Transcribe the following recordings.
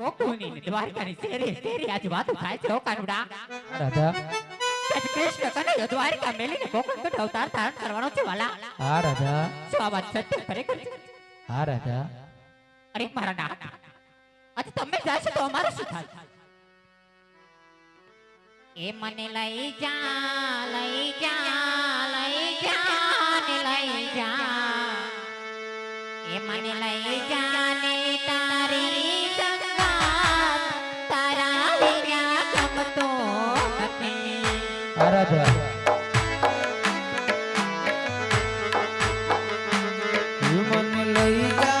ગોકુળની દ્વારકાની શેરી શેરી આજ વાતો થાય છે ઓ રાધા. કૃષ્ણ કનૈયો દ્વારકા મેલીને ગોકુળ ગઢ અવતાર ધારણ કરવાનો છે વાલા. હા રાધા. શું આ વાત સત્ય ખરેખર છે? હા રાધા. અરે મારા નાથ. આજે તમે જાશો તો અમારું શું થાય? એ મને લઈ જા લઈ જા લઈ જા ને લઈ જા. એ મને લઈ જા ને રાધા મને લઈ જા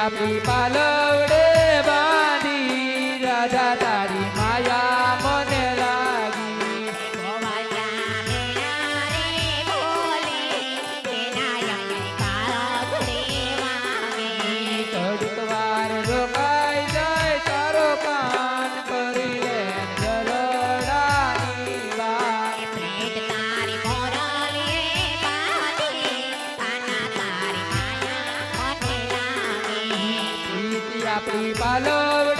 આપી પાલવડે પીરી આપી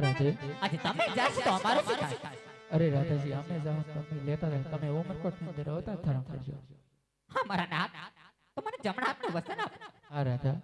રાધે આજે તમે જાશો તો અમારું શું થાય અરે રાધાજી અમે જાઓ તમે લેતા જાઓ. તમે ઉમરકોટની અંદર અવતાર ધારણ કરજો. હા મારા નાથ. તો મને જમણા હાથનું વસન આપો. હા રાધા.